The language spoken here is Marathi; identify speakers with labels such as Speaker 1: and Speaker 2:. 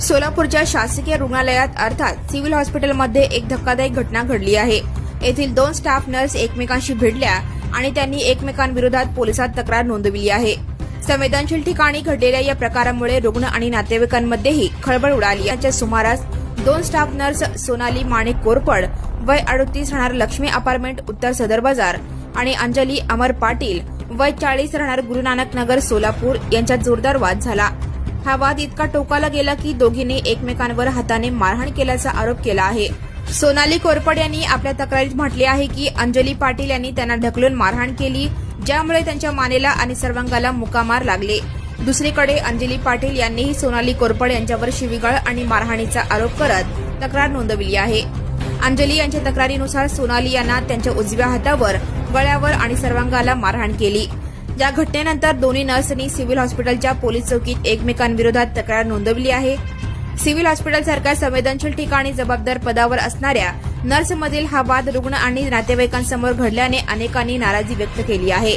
Speaker 1: सोलापूरच्या शासकीय रुग्णालयात अर्थात सिव्हिल हॉस्पिटलमध्ये एक धक्कादायक घटना घडली आहे. येथील दोन स्टाफ नर्स एकमेकांशी भिडल्या आणि त्यांनी एकमेकांविरोधात पोलिसात तक्रार नोंदविली आहे. संवेदनशील ठिकाणी घडलेल्या या प्रकारामुळे रुग्ण आणि नातेवाईकांमध्येही खळबळ उडाली याच्या सुमारास दोन स्टाफ नर्स सोनाली माणिक कोरपड वय अडतीस राहणार लक्ष्मी अपार्टमेंट उत्तर सदर बाजार आणि अंजली अमर पाटील वय चाळीस राहणार गुरुनानक नगर सोलापूर यांच्यात जोरदार वाद झाला. हा वाद इतका टोकाला गेला की दोघींनी एकमेकांवर हाताने मारहाण केल्याचा आरोप केला आहे. सोनाली कोरपड यांनी आपल्या तक्रारीत म्हटले आहे की अंजली पाटील यांनी त्यांना ढकलून मारहाण केली ज्यामुळे त्यांच्या मानेला आणि सर्वांगाला मुकामार लागले. दुसरीकडे अंजली पाटील यांनीही सोनाली कोरपड यांच्यावर शिवीगाळ आणि मारहाणीचा आरोप करत तक्रार नोंदविली आहे. अंजली यांच्या तक्रारीनुसार सोनाली यांना त्यांच्या उजव्या हातावर गळ्यावर आणि सर्वांगाला मारहाण केली. या घटनेनंतर दोन्ही नर्सनी सिव्हिल हॉस्पिटलच्या पोलीस चौकीत एकमेकांविरोधात तक्रार नोंदवली आहे. सिव्हिल हॉस्पिटलसारख्या संवेदनशील ठिकाणी जबाबदार पदावर असणाऱ्या नर्समधील हा वाद रुग्ण आणि नातेवाईकांसमोर घडल्याने अनेकांनी नाराजी व्यक्त केली आहे.